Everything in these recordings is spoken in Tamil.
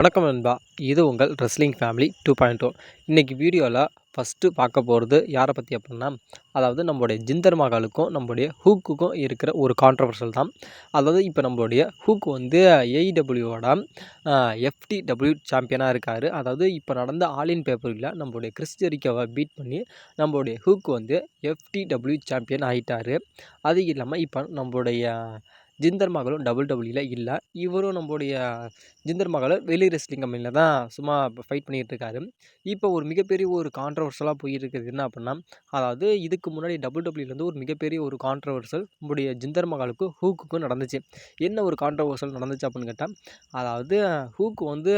வணக்கம் நண்பா. இது உங்கள் wrestling family two point two இன்றைக்கி வீடியோவில் ஃபஸ்ட்டு பார்க்க போகிறது யாரை பற்றி அப்படின்னா அதாவது நம்மளுடைய ஜிந்தர் மகாலுக்கும் நம்மளுடைய ஹூக்குக்கும் இருக்கிற ஒரு கான்ட்ரவர்ஷல் தான். அதாவது இப்போ நம்மளுடைய ஹூக் வந்து ஏஇடபிள்யூவோட எஃப்டிடபிள்யூ சாம்பியனாக இருக்கார். அதாவது இப்போ நடந்த ஆலின் பேப்பரில் நம்மளுடைய கிறிஸ்டரிக்காவை பீட் பண்ணி நம்மளுடைய ஹூக் வந்து எஃப்டிடபிள்யூ சாம்பியன் ஆகிட்டார் அது இல்லாமல் இப்போ நம்மளுடைய ஜிந்தர் மகளும் டபுள் டபுள்யூல இல்லை. இவரும் நம்மளுடைய ஜிந்தர் மகளை வெளி ரெஸ்லிங் கம்பெனியில் தான் சும்மா இப்போ ஃபைட் பண்ணிகிட்டு இருக்காரு. இப்போ ஒரு மிகப்பெரிய ஒரு கான்ட்ரவர்சலாக போயிட்டு இருக்குது என்ன அப்படின்னா அதாவது இதுக்கு முன்னாடி டபுள் டபுள்யூலேருந்து e ஒரு மிகப்பெரிய ஒரு கான்ட்ரவர்சல் நம்முடைய ஜிந்தர் மகாலுக்கும் ஹூக்குக்கும் நடந்துச்சு. என்ன ஒரு கான்ட்ரவர்சல் நடந்துச்சு அப்படின்னு கேட்டால் அதாவது ஹூக்கு வந்து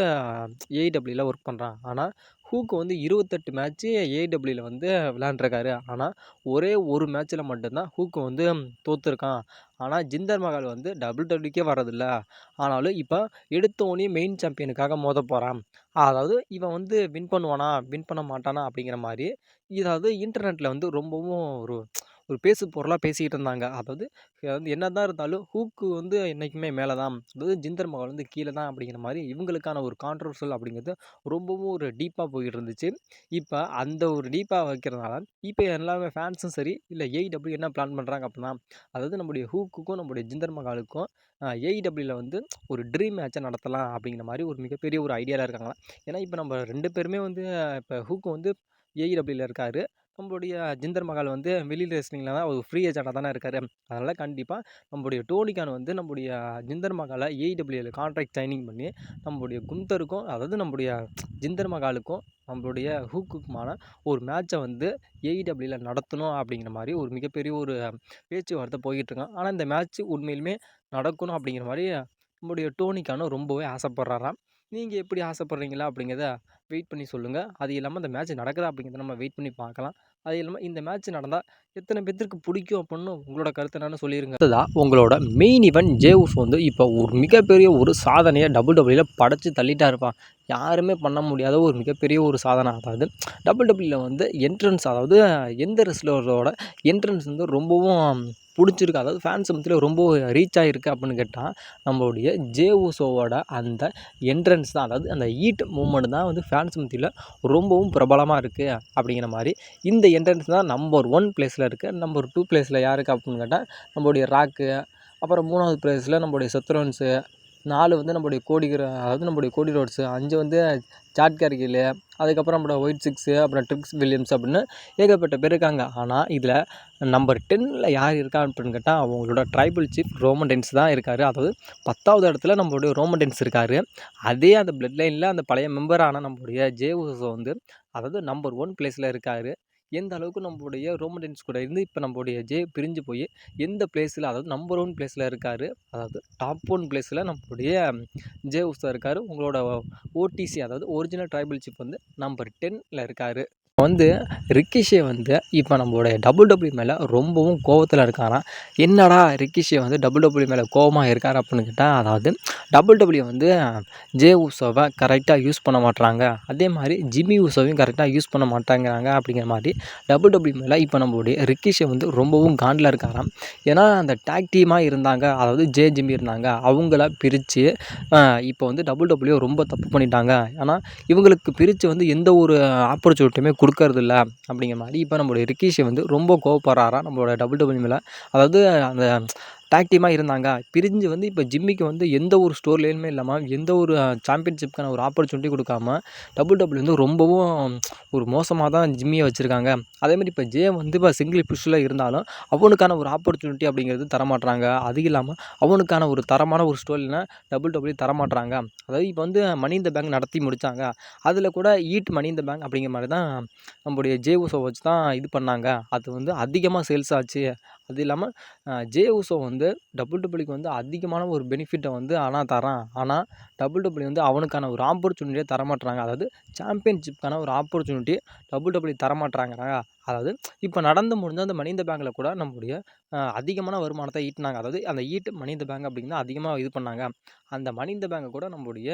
ஏஇடபிள்யூவில் ஒர்க் பண்ணுறான் ஆனால் ஹூக்கு வந்து இருபத்தெட்டு மேட்ச்சு ஏடபிள்யூவில் வந்து விளாண்டுருக்காரு ஆனால் ஒரே ஒரு மேட்ச்சில் மட்டும்தான் ஹூக்கு வந்து தோற்றுருக்கான் ஆனால் ஜிந்தர் மகால் வந்து டபுள் டபுள்யூக்கே வர்றதில்ல. ஆனாலும் இப்போ எடுத்தோடனே மெயின் சாம்பியனுக்காக மோத போகிறான் அதாவது இவன் வந்து வின் பண்ணுவானா வின் பண்ண மாட்டானா அப்படிங்கிற மாதிரி இதாவது இன்டர்நெட்டில் வந்து ரொம்பவும் ஒரு ஒரு பேசு பொருளாக பேசிக்கிட்டு இருந்தாங்க. அதாவது வந்து என்ன தான் இருந்தாலும் ஹூக்கு வந்து என்றைக்குமே மேலே தான் அதாவது ஜிந்தர் மஹால் வந்து கீழே தான் அப்படிங்கிற மாதிரி இவங்களுக்கான ஒரு கான்ட்ரவர்சல் அப்படிங்கிறது ரொம்பவும் ஒரு டீப்பாக போயிட்டு இருந்துச்சு. இப்போ அந்த ஒரு டீப்பாக வைக்கிறதுனால இப்போ எல்லாமே ஃபேன்ஸும் சரி இல்லை ஏஇடபிள்யூ என்ன பிளான் பண்ணுறாங்க அப்படின்னா அதாவது நம்முடைய ஹூக்குக்கும் நம்முடைய ஜிந்தர் மகாலுக்கும் ஏஇடபிள்யூவில் வந்து ஒரு ட்ரீம் மேட்சை நடத்தலாம் அப்படிங்கிற மாதிரி ஒரு மிகப்பெரிய ஒரு ஐடியாவில் இருக்காங்களா ஏன்னா இப்போ நம்ம ரெண்டு பேருமே வந்து இப்போ ஹூக்கு வந்து ஏஇடபிள்யூவில் இருக்கார். நம்மளுடைய ஜிந்தர் மகால் வந்து வெளி ரெஸ்லிங்கில் தான் ஒரு ஃப்ரீ ஏஜெண்டாக தானே இருக்கார். அதனால் கண்டிப்பாக நம்மளுடைய டோனிக்கான் வந்து நம்முடைய ஜிந்தர் மகாலை ஏஇடபிள்யூல கான்ட்ராக்ட் சைனிங் பண்ணி நம்மளுடைய குந்தருக்கும் அதாவது நம்மளுடைய ஜிந்தர் மகாலுக்கும் நம்மளுடைய ஹூக்குக்குமான ஒரு மேட்சை வந்து ஏஇடபிள்யூவில் நடத்தணும் அப்படிங்கிற மாதிரி ஒரு மிகப்பெரிய ஒரு பேச்சுவார்த்தை போய்கிட்டுருக்கான் ஆனால் இந்த மேட்ச்சு உண்மையிலுமே நடக்கணும் அப்படிங்கிற மாதிரி நம்முடைய டோனிக்கான ரொம்பவே ஆசைப்பட்றாராம். நீங்கள் எப்படி ஆசைப்பட்றீங்களா அப்படிங்கிறத வெயிட் பண்ணி சொல்லுங்கள் அது இல்லாமல் அந்த மேட்ச் நடக்குதா அப்படிங்கிறத நம்ம வெயிட் பண்ணி பார்க்கலாம். அது இல்லாமல் இந்த மேட்ச் நடந்தால் எத்தனை பேர்த்துக்கு பிடிக்கும் அப்படின்னு உங்களோட கருத்து நான் சொல்லிடுங்க அதுதான் உங்களோட மெயின் இவன் ஜேவுஸ் வந்து இப்போ ஒரு மிகப்பெரிய ஒரு சாதனையை டபுள் டபுள்யூவில் படைச்சு தள்ளிட்டா இருப்பான் யாருமே பண்ண முடியாத ஒரு மிகப்பெரிய ஒரு சாதனை. அதாவது டபுள் டபுள்யூவில் வந்து என்ட்ரன்ஸ் அதாவது எந்த ரெஸ்லரோட என்ட்ரன்ஸ் வந்து ரொம்பவும் பிடிச்சிருக்கு. அதாவது ஃபேன்ஸ் மத்தியில் ரொம்ப ரீச் ஆகிருக்கு அப்படின்னு கேட்டால் நம்மளுடைய ஜே ஊசோவோட அந்த என்ட்ரன்ஸ் தான். அதாவது அந்த ஈட் மூமெண்ட் தான் வந்து ஃபேன்ஸ் மத்தியில் ரொம்பவும் பிரபலமாக இருக்குது அப்படிங்கிற மாதிரி இந்த என்ட்ரன்ஸ் தான் நம்பர் ஒன் பிளேஸில் இருக்குது நம்பர் டூ ப்ளேஸில் யாருக்கு அப்படின்னு கேட்டால் நம்மளுடைய ராக்கு அப்புறம் மூணாவது ப்ளேஸில் நம்மளுடைய சத்ரோன்ஸு நாலு வந்து நம்மளுடைய கோடிகிற அதாவது நம்மளுடைய கோடி ரோட்ஸு அஞ்சு வந்து சாட் கேர்கில்லு அதுக்கப்புறம் நம்மளோட ஒயிட் சிக்ஸு அப்புறம் ட்ரிக்ஸ் வில்லியம்ஸ் அப்படின்னு ஏகப்பட்ட பேர் இருக்காங்க. ஆனால் இதில் நம்பர் டென்னில் யார் இருக்கா அப்படின்னு கேட்டால் அவங்களோட ட்ரைபல் சீஃப் ரோமன் டென்ஸ் தான் இருக்கார். அதாவது பத்தாவது இடத்துல நம்மளுடைய ரோமன் டென்ஸ் இருக்கார். அதே அந்த பிளட் லைனில் அந்த பழைய மெம்பரான நம்மளுடைய ஜே வந்து அதாவது நம்பர் ஒன் பிளேஸில் இருக்கார். எந்த அளவுக்கு நம்மளுடைய ரோமன் கூட இருந்து இப்போ நம்மளுடைய ஜே பிரிஞ்சு போய் எந்த பிளேஸில் அதாவது நம்பர் ஒன் பிளேஸில் இருக்கார் அதாவது டாப் ஒன் பிளேஸில் நம்மளுடைய ஜே உஸ்தா இருக்கார். உங்களோட ஓடிசி அதாவது ஒரிஜினல் ட்ரைபல் சிப் வந்து நம்பர் டென்னில் இருக்கார். வந்து ரிக்கிஷே வந்து இப்போ நம்மளுடைய டபுள் டபுள்யூ மேலே ரொம்பவும் கோவத்தில் இருக்காராம் என்னடா ரிக்கிஷே வந்து டபுள் டபுள்யூ மேலே கோவமாக இருக்கார் அப்படின்னு கேட்டால் அதாவது டபுள் டபுள்யூ வந்து ஜே உசோவை கரெக்டாக யூஸ் பண்ண மாட்டுறாங்க அதே மாதிரி ஜிம்மி உசோவையும் கரெக்டாக யூஸ் பண்ண மாட்டாங்கிறாங்க அப்படிங்கிற மாதிரி டபுள் டபுள்யூ மேலே இப்போ நம்மளுடைய ரிக்கிஷே வந்து ரொம்பவும் காண்டில் இருக்காராம். ஏன்னா அந்த டேக் டீமாக இருந்தாங்க. அதாவது ஜே ஜிம்மி இருந்தாங்க. அவங்கள பிரித்து இப்போ வந்து டபுள் டபுள்யூ ரொம்ப தப்பு பண்ணிட்டாங்க. ஏன்னா இவங்களுக்கு பிரித்து வந்து எந்த ஒரு ஆப்பர்ச்சுனிட்டியுமே கொடுக்கறதில்ல அப்படிங்கிற மாதிரி. இப்போ நம்மளோட ரிக்கிஷை வந்து ரொம்ப கோவப்படுறாராம் நம்மளோட டபுள் டபுள் மேலே அதாவது அந்த டேக் டீமாக இருந்தாங்க. பிரிஞ்சு வந்து இப்போ ஜிம்மிக்கு வந்து எந்த ஒரு ஸ்டோர்லேயுமே இல்லாமல் எந்த ஒரு சாம்பியன்ஷிப்க்கான ஒரு ஆப்பர்ச்சுனிட்டி கொடுக்காம டபுள் டபுள் வந்து ரொம்பவும் ஒரு மோசமாக தான் ஜிம்மியை வச்சுருக்காங்க. அதேமாதிரி இப்போ ஜே வந்து இப்போ சிங்கிள் புஷ்ஷில் இருந்தாலும் அவனுக்கான ஒரு ஆப்பர்ச்சுனிட்டி அப்படிங்கிறது தரமாட்டுறாங்க அது இல்லாமல் அவனுக்கான ஒரு தரமான ஒரு ஸ்டோரினா டபுள் டபுள்யூ தரமாட்டுறாங்க அதாவது இப்போ வந்து மணி இந்த பேங்க் நடத்தி முடித்தாங்க அதில் கூட ஈட் மணி இந்த பேங்க் அப்படிங்கிற மாதிரி தான் நம்முடைய ஜே ஊசோ வச்சு தான் இது பண்ணாங்க. அது வந்து அதிகமாக சேல்ஸ் ஆச்சு. அது இல்லாமல் ஜே உஷோ வந்து டபுள் டபுள்யூக்கு வந்து அதிகமான ஒரு பெனிஃபிட்டை வந்து ஆனால் தரான் ஆனால் டபுள் டபுள்யூ வந்து அவனுக்கான ஒரு ஆப்பர்ச்சுனிட்டியை தரமாட்டுறாங்க அதாவது சாம்பியன்ஷிப்க்கான ஒரு ஆப்பர்ச்சுனிட்டி டபுள் டபுள்யூ தரமாட்டுறாங்க அதாவது இப்போ நடந்து முடிஞ்ச அந்த மணி இந்த பேங்கில் கூட நம்முடைய அதிகமான வருமானத்தை ஈட்டினாங்க. அதாவது அந்த ஈட்டு மணி இந்த பேங்க் அப்படிங்கிறது அதிகமாக இது பண்ணாங்க. அந்த மணி இந்த பேங்கை கூட நம்முடைய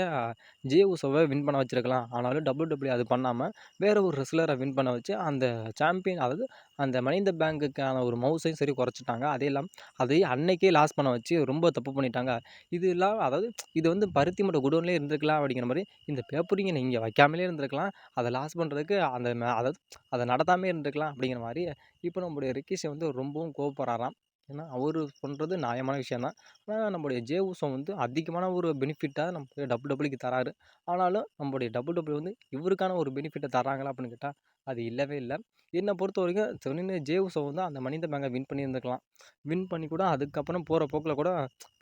ஜே உசோவை வின் பண்ண வச்சுருக்கலாம். ஆனாலும் டபுள் டபுள்யூ அது பண்ணாமல் வேறு ஒரு ரெஸ்லரை வின் பண்ண வச்சு அந்த சாம்பியன் அதாவது அந்த மணி இந்த பேங்குக்கான ஒரு மவுஸையும் சரி குறைச்சிட்டாங்க. அதே இல்லாமல் அதையும் அன்னைக்கே லாஸ் பண்ண வச்சு ரொம்ப தப்பு பண்ணிட்டாங்க. இது இல்லாமல் அதாவது இது வந்து பருத்தி மட்டும் குடோன்லேயே இருந்திருக்கலாம் அப்படிங்கிற மாதிரி இந்த பேப்பரிங்க நீங்கள் வைக்காமலே இருந்திருக்கலாம். அதை லாஸ் பண்ணுறதுக்கு அந்த அதாவது அதை நடத்தாமே இருந்திருக்கலாம். அப்படிங்கிற மாதிரி இப்போ நம்முடைய ரிக்கிஷை வந்து ரொம்பவும் கோவப்படுறாராம். ஏன்னா அவர் பண்ணுறது நியாயமான விஷயம் தான். ஆனால் நம்முடைய ஜே உசோ வந்து அதிகமான ஒரு பெனிஃபிட்டாக நம்ம டபுள் டபுள்யூக்கு தராரு. ஆனாலும் நம்முடைய டபுள் டபுள் வந்து இவருக்கான ஒரு பெனிஃபிட்டை தராங்களா அப்படின்னு கேட்டால் அது இல்லவே இல்லை. என்னை பொறுத்த வரைக்கும் சொன்ன ஜே உசோ வந்து அந்த மனித பேங்கை வின் பண்ணியிருந்துக்கலாம் வின் பண்ணி கூட அதுக்கப்புறம் போகிற போக்கில் கூட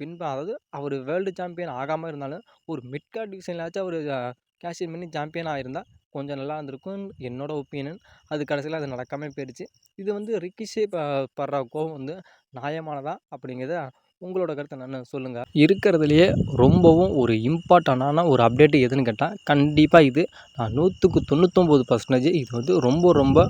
வின் அதாவது அவர் வேர்ல்டு சாம்பியன் ஆகாமல் இருந்தாலும் ஒரு மிட்கார்ட் டிவிஷன்லாச்சும் அவர் கேஷியர் பண்ணி சாம்பியனாக இருந்தால் கொஞ்சம் நல்லா இருந்திருக்கும். என்னோட ஒப்பீனியன் அது கடைசியில் அது நடக்காமல் போயிடுச்சு இது வந்து ரிக்கிஷே படுற கோவம் வந்து நியாயமானதா அப்படிங்கிறத உங்களோட கருத்தை நான் சொல்லுங்கள் இருக்கிறதுலையே ரொம்பவும் ஒரு இம்பார்ட்டண்டான ஒரு அப்டேட்டு எதுன்னு கேட்டால் கண்டிப்பாக இது நான் நூற்றுக்கு தொண்ணூத்தொம்பது பர்சன்டேஜ் இது வந்து ரொம்ப ரொம்ப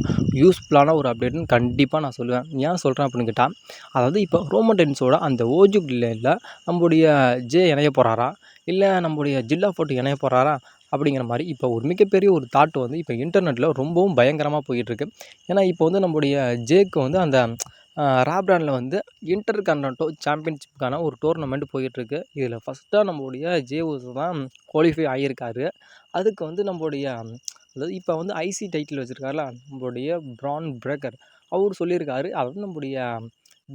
யூஸ்ஃபுல்லான ஒரு அப்டேட்டுன்னு கண்டிப்பாக நான் சொல்லுவேன். ஏன் சொல்கிறேன் அப்படின்னு கேட்டால் அதாவது இப்போ ரோமன் டென்ஸோட அந்த ஓஜு இல்லை நம்முடைய ஜே இணைய போகிறாரா இல்லை நம்முடைய ஜில்லா ஃபோர்ட்டு இணைய போகிறாரா அப்படிங்கிற மாதிரி இப்போ ஒரு மிகப்பெரிய ஒரு தாட் வந்து இப்போ இன்டர்நெட்டில் ரொம்பவும் பயங்கரமாக போயிட்டுருக்கு. ஏன்னா இப்போ வந்து நம்முடைய ஜேக்கு வந்து அந்த ராப்ரானில் வந்து இன்டர் கண்டோ சாம்பியன்ஷிப்புக்கான ஒரு டோர்னமெண்ட் போயிட்டுருக்கு. இதில் ஃபஸ்ட்டாக நம்மளுடைய ஜேஓஸ் தான் குவாலிஃபை ஆகியிருக்காரு அதுக்கு வந்து நம்மளுடைய அதாவது இப்போ வந்து ஐசி டைட்டில் வச்சுருக்காருல நம்மளுடைய ப்ரான் பிரேக்கர் அவர் சொல்லியிருக்காரு அதாவது நம்முடைய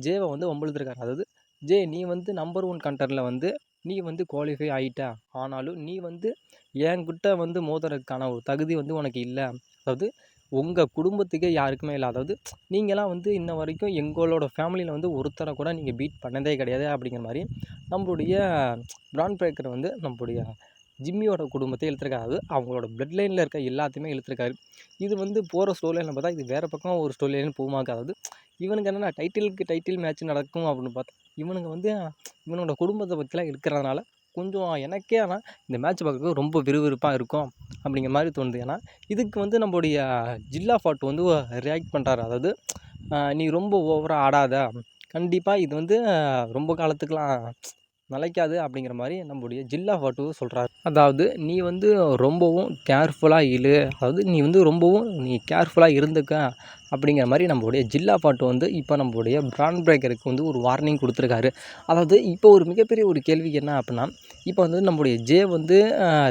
ஜேவை வந்து வம்பிழுத்துருக்காரு. அதாவது ஜே நீ வந்து நம்பர் ஒன் கண்டரில் வந்து நீ வந்து குவாலிஃபை ஆகிட்ட ஆனாலும் நீ வந்து என்கிட்ட வந்து மோதுறதுக்கான ஒரு தகுதி வந்து உனக்கு இல்லை. அதாவது உங்கள் குடும்பத்துக்கே யாருக்குமே இல்லை. அதாவது நீங்களாம் வந்து இன்ன வரைக்கும் எங்களோட ஃபேமிலியில் வந்து ஒருத்தரை கூட நீங்கள் பீட் பண்ணதே கிடையாது அப்படிங்கிற மாதிரி நம்மளுடைய பிராண்ட் பிரேக்கர் வந்து நம்மளுடைய ஜிம்மியோட குடும்பத்தை இழுத்துருக்காரு. அவங்களோட பிளட் லைனில் இருக்க எல்லாத்தையுமே இழுத்துருக்காரு. இது வந்து போகிற ஸ்டோரியில் பார்த்தா இது வேறு பக்கம் ஒரு ஸ்டோரிலைன்னு போகுமாக்கு அதாவது இவனுக்கு என்னென்னா டைட்டிலுக்கு டைட்டில் மேட்ச் நடக்கும் அப்படின்னு பார்த்தா இவனுங்க வந்து இவனோட குடும்பத்தை பற்றிலாம் இருக்கிறதுனால கொஞ்சம் எனக்கே ஆனால் இந்த மேட்ச் பார்க்குறது ரொம்ப விறுவிறுப்பாக இருக்கும் அப்படிங்கிற மாதிரி தோணுது. ஏன்னா இதுக்கு வந்து நம்மளுடைய ஜில்லா ஃபாட் வந்து ரியாக்ட் பண்ணுறாரு அதாவது நீ ரொம்ப ஓவராக ஆடாத. கண்டிப்பாக இது வந்து ரொம்ப காலத்துக்கெலாம் நிலைக்காது அப்படிங்கிற மாதிரி நம்முடைய ஜில்லா ஃபட்டு சொல்கிறாரு அதாவது நீ வந்து ரொம்பவும் கேர்ஃபுல்லாக இழு அதாவது நீ வந்து ரொம்பவும் நீ கேர்ஃபுல்லாக இருந்துக்க அப்படிங்கிற மாதிரி நம்மளுடைய ஜில்லா பாட்டு வந்து இப்போ நம்மளுடைய பிராண்ட் பிரேக்கருக்கு வந்து ஒரு வார்னிங் கொடுத்துருக்காரு. அதாவது இப்போ ஒரு மிகப்பெரிய ஒரு கேள்வி என்ன அப்படின்னா இப்போ வந்து நம்மளுடைய ஜே வந்து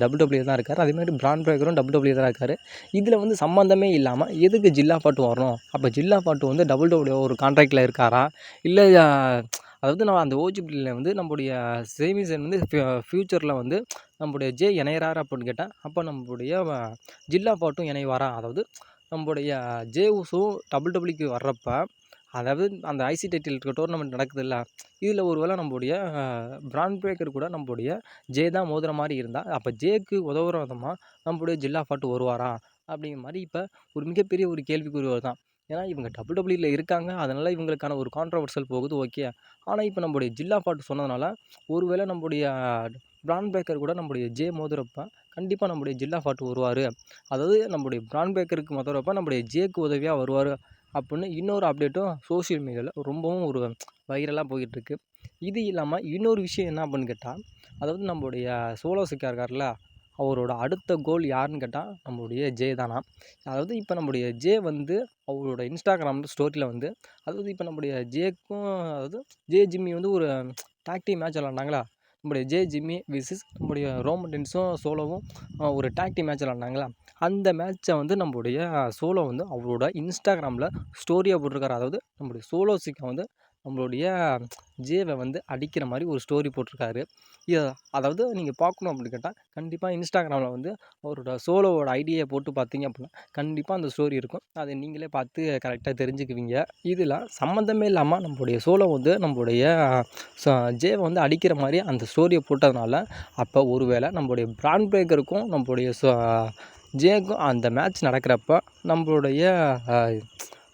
டபுள் தான் இருக்கார். அதேமாதிரி பிராண்ட் பிரேக்கரும் டபுள் தான் இருக்கார். இதில் வந்து சம்மந்தமே இல்லாமல் எதுக்கு ஜில்லா பாட்டு வரணும்? அப்போ ஜில்லா பாட்டு வந்து டபுள் டபுள்யூ ஒரு கான்ட்ராக்டில் இருக்காரா? இல்லை அதாவது நம்ம அந்த ஓஜிபிடியில் வந்து நம்முடைய சேவிங்ஸ் வந்து ஃப்யூச்சரில் வந்து நம்முடைய ஜே இணையிறாரு அப்படின்னு கேட்டேன் அப்போ நம்முடைய ஜில்லா பாட்டும் இணைவாரா? அதாவது நம்முடைய ஜே உசும் டபுள் டபுள்யூக்கு வர்றப்ப அதாவது அந்த ஐசி டைட்டில் இருக்க டோர்னமெண்ட் நடக்குதுல்ல இதில் ஒரு வேளை நம்முடைய பிராண்ட் பிரேக்கர் கூட நம்முடைய ஜே தான் மோதுகிற மாதிரி இருந்தால் அப்போ ஜேக்கு உதவுற விதமாக நம்முடைய ஜில்லா பாட்டு வருவாரா? அப்படிங்கிற மாதிரி இப்போ ஒரு மிகப்பெரிய ஒரு கேள்விக்குறி தான் ஏன்னா இவங்க டபுள் டபுள்யூல இருக்காங்க. அதனால் இவங்களுக்கான ஒரு கான்ட்ரவர்சல் போகுது ஓகே ஆனால் இப்போ நம்முடைய ஜில்லா பாட்டு சொன்னதுனால ஒருவேளை நம்முடைய பிராண்ட் பேக்கர் கூட நம்முடைய ஜே மோதுறப்ப கண்டிப்பாக நம்முடைய ஜில்லா பாட்டு வருவார். அதாவது நம்முடைய பிராண்ட் பேக்கருக்கு மோதுறப்ப நம்முடைய ஜேக்கு உதவியாக வருவார் அப்படின்னு இன்னொரு அப்டேட்டும் சோஷியல் மீடியாவில் ரொம்பவும் ஒரு வைரலாக போயிட்டுருக்கு. இது இல்லாமல் இன்னொரு விஷயம் என்ன அப்படின்னு கேட்டால் அதாவது நம்மளுடைய சோலோ சிக்கா இருக்கார்ல அவரோட அடுத்த கோல் யாருன்னு கேட்டால் நம்மளுடைய ஜே தானா. அதாவது இப்போ நம்முடைய ஜே வந்து அவரோட இன்ஸ்டாகிராம் ஸ்டோரியில் வந்து அதாவது இப்போ நம்முடைய ஜேக்கும் அதாவது ஜே ஜிம்மி வந்து ஒரு டாக்டி மேட்ச் விளாண்டாங்களா நம்முடைய ஜே ஜிம்மி விசிஸ் நம்முடைய ரோமன்டென்ஸும் சோலோவும் ஒரு டாக்டி மேட்ச் விளாண்டாங்களா அந்த மேட்ச்சை வந்து நம்முடைய சோலோ வந்து அவரோட இன்ஸ்டாகிராமில் ஸ்டோரியாக போட்டிருக்காரு. அதாவது நம்முடைய சோலோ சிக்கை வந்து நம்மளுடைய ஜேவை வந்து அடிக்கிற மாதிரி ஒரு ஸ்டோரி போட்டிருக்காரு. இதை அதாவது நீங்கள் பார்க்கணும் அப்படின்னு கேட்டால் கண்டிப்பாக இன்ஸ்டாகிராமில் வந்து அவரோட சோலோவோட ஐடியை போட்டு பார்த்தீங்க அப்படின்னா கண்டிப்பாக அந்த ஸ்டோரி இருக்கும். அதை நீங்களே பார்த்து கரெக்டாக தெரிஞ்சுக்குவீங்க. இதில் சம்மந்தமே இல்லாமல் நம்மளுடைய சோலோ வந்து நம்மளுடைய ஜேவை வந்து அடிக்கிற மாதிரி அந்த ஸ்டோரியை போட்டதுனால அப்போ ஒருவேளை நம்மளுடைய பிராண்ட் பிரேக்கருக்கும் நம்மளுடைய ஜேக்கும் அந்த மேட்ச் நடக்கிறப்ப நம்மளுடைய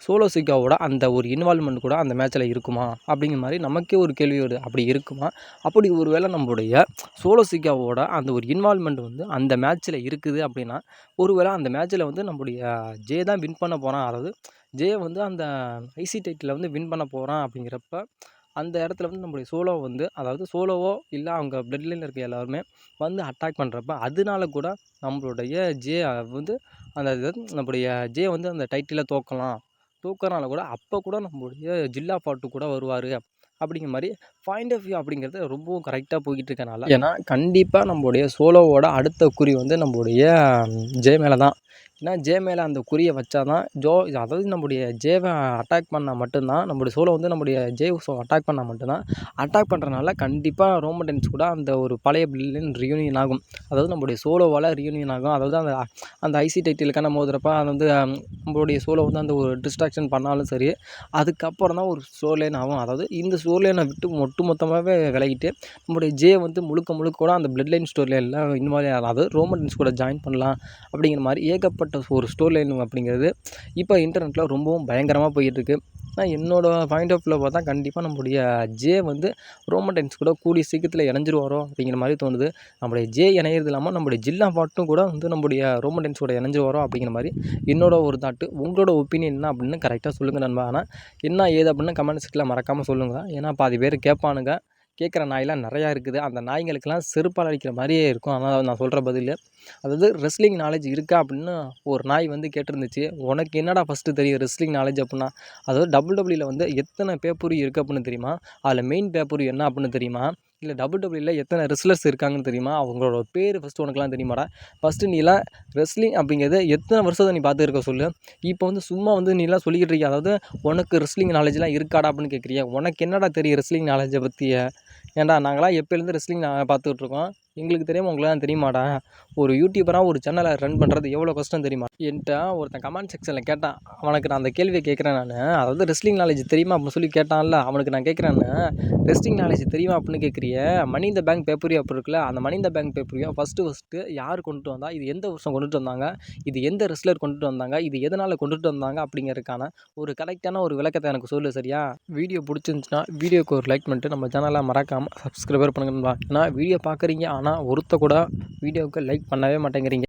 சோலோ சிக்காவோட அந்த ஒரு இன்வால்மெண்ட் கூட அந்த மேட்ச்சில் இருக்குமா? அப்படிங்கிற மாதிரி நமக்கே ஒரு கேள்வி வருது. அப்படி இருக்குமா? அப்படி ஒரு வேளை நம்மளுடைய சோலோ சிக்காவோட அந்த ஒரு இன்வால்மெண்ட் வந்து அந்த மேட்ச்சில் இருக்குது அப்படின்னா ஒரு வேளை அந்த மேட்ச்சில் வந்து நம்முடைய ஜே தான் வின் பண்ண போகிறான் அதாவது ஜே வந்து அந்த ஐசி டைட்டில் வந்து வின் பண்ண போகிறான் அப்படிங்கிறப்ப அந்த இடத்துல வந்து நம்மளுடைய சோலோ வந்து அதாவது சோலோவோ இல்லை அவங்க பிளட்லைனில் இருக்க எல்லாருமே வந்து அட்டாக் பண்ணுறப்ப அதனால கூட நம்மளுடைய ஜே வந்து அந்த இது நம்முடைய ஜே வந்து அந்த டைட்டிலை தோக்கலாம். தூக்கறனால கூட அப்போ கூட நம்மளுடைய ஜில்லா பாட்டு கூட வருவார். அப்படிங்கிற மாதிரி பாயிண்ட் ஆஃப் வியூ அப்படிங்கிறது ரொம்பவும் கரெக்டாக போய்கிட்டு இருக்கனால ஏன்னா கண்டிப்பாக நம்மளுடைய சோலோவோட அடுத்த குறி வந்து நம்மளுடைய ஜே மேலே தான் ஏன்னா ஜே மேலே அந்த குறியை வச்சா தான் ஜோ அதாவது நம்முடைய ஜேவை அட்டாக் பண்ணால் மட்டும்தான் நம்மளுடைய சோலோ வந்து நம்முடைய ஜே ஸோ அட்டாக் பண்ணால் மட்டும்தான் அட்டாக் பண்ணுறனால கண்டிப்பாக ரோமண்டன்ஸ் கூட அந்த ஒரு பழைய பில்லின் ரியூனியன் ஆகும். அதாவது நம்மளுடைய சோலோவால் ரியூனியன் ஆகும். அதாவது அந்த அந்த ஐசி டைட்டிலுக்கான மோதுறப்ப அது வந்து நம்மளுடைய சோலோ வந்து அந்த ஒரு டிஸ்ட்ராக்ஷன் பண்ணாலும் சரி அதுக்கப்புறம் தான் ஒரு ஸ்டோர்லைன் ஆகும். அதாவது இந்த ஸ்டோர்லைனை விட்டு ஒட்டு மொத்தமாகவே விலகிட்டு நம்முடைய ஜே வந்து முழுக்க முழுக்க கூட அந்த பிளட் லைன் ஸ்டோரில் எல்லாம் இந்த மாதிரி அதாவது ரோமன்ஸ் கூட ஜாயின் பண்ணலாம் அப்படிங்கிற மாதிரி ஏகப்பட்ட ஒரு ஸ்டோர் லைன் அப்படிங்கிறது இப்போ இன்டர்நெட்டில் ரொம்பவும் பயங்கரமாக போயிட்டுருக்கு ஆனால் என்னோடய பாயிண்ட் ஆஃப் வியூவில் பார்த்தா கண்டிப்பாக நம்முடைய ஜே வந்து ரோமன் ரோமண்டன்ஸ் கூட கூடிய சீக்கிரத்தில் இணைஞ்சிருவாரோ அப்படிங்கிற மாதிரி தோணுது. நம்முடைய ஜே இணையிறது இல்லாமல் நம்முடைய ஜில்லா பாட்டும் கூட வந்து நம்முடைய ரோமண்டன்ஸ் கூட இணைஞ்சிருவாரோ அப்படிங்கிற மாதிரி என்னோட ஒரு தாட்டு உங்களோட ஒப்பீனியன் என்ன அப்படின்னு கரெக்டாக சொல்லுங்கள் நண்பா. ஆனால் என்ன ஏது அப்படின்னு கமெண்ட் செக்டில் மறக்காமல் சொல்லுங்கள் ஏன்னா பாதி பேர் கேட்பானுங்க. கேட்குற நாயெலாம் நிறையா இருக்குது. அந்த நாய்ங்களுக்கெல்லாம் செருப்பால் அடிக்கிற மாதிரியே இருக்கும். ஆனால் நான் சொல்கிற பதில். அதாவது ரெஸ்லிங் நாலேஜ் இருக்கா அப்படின்னு ஒரு நாய் வந்து கேட்டிருந்துச்சு. உனக்கு என்னடா ஃபஸ்ட்டு தெரியும் ரெஸ்லிங் நாலேஜ் அப்படின்னா? அதாவது டபுள் டபுள்யூவில் வந்து எத்தனை பேப்பரும் இருக்குது அப்படின்னு தெரியுமா? அதில் மெயின் பேப்பர் என்ன அப்படின்னு தெரியுமா? இல்லை டபுள் டபுள்யூவில் எத்தனை ரெஸ்லர்ஸ் இருக்காங்கன்னு தெரியுமா? அவங்களோட பேர் ஃபஸ்ட்டு உனக்குலாம் தெரியுமாடா? ஃபஸ்ட்டு நீலாம் ரெஸ்லிங் அப்படிங்கிறது எத்தனை வருஷத்தை நீ பார்த்துருக்க சொல்லு? இப்போ வந்து சும்மா வந்து நீலாம் சொல்லிக்கிட்டு இருக்கிய? அதாவது உனக்கு ரெஸ்லிங் நாலேஜ்லாம் இருக்காடா அப்படின்னு கேட்குறியா உனக்கு என்னடா தெரியும் ரெஸ்லிங் நாலேஜை பற்றிய ஏன்டா நாங்களாம் எப்போலேருந்து ரெஸ்லிங் நான் பார்த்துட்ருக்கோம் எங்களுக்கு தெரியாமல் உங்களுக்குலாம் தெரியுமாடா? ஒரு யூடியூபராக ஒரு சேனலை ரன் பண்ணுறது எவ்வளோ கஷ்டம் தெரியுமா? என்கிட்ட ஒருத்தன் கமெண்ட் செக்ஷனில் கேட்டான். அவனுக்கு நான் அந்த கேள்வியை கேட்குறேன் நான். அதாவது ரெஸ்லிங் நாலேஜ் தெரியுமா அப்படின்னு சொல்லி கேட்டான்ல. அவனுக்கு நான் கேட்குறேன்னு ரெஸ்லிங் நாலேஜ் தெரியுமா அப்படின்னு கேட்குறிய? மணி இந்த பேங்க் பேப்பரியா அப்புறம் இருக்குல்ல? அந்த மணி இந்த பேங்க் பேப்பரியோ ஃபஸ்ட்டு ஃபஸ்ட்டு யார் கொண்டுட்டு வந்தால் இது எந்த வருஷம் கொண்டுட்டு வந்தாங்க? இது எந்த ரெஸ்லர் கொண்டுட்டு வந்தாங்க? இது எதனால் கொண்டுட்டு வந்தாங்க? அப்படிங்கிறதுக்கான ஒரு கரெக்டான ஒரு விளக்கத்தை எனக்கு சொல்லு சரியா? வீடியோ பிடிச்சிருந்துச்சுன்னா வீடியோக்கு ஒரு லைக் பண்ணிட்டு நம்ம சேனலை மறக்காமல் சப்ஸ்கிரைபர் பண்ணுங்கன்னு ஏன்னா வீடியோ பார்க்குறீங்க. ஆனால் ஒருத்த கூட வீடியோவுக்கு லைக் பண்ணவே மாட்டேங்கிறீங்க.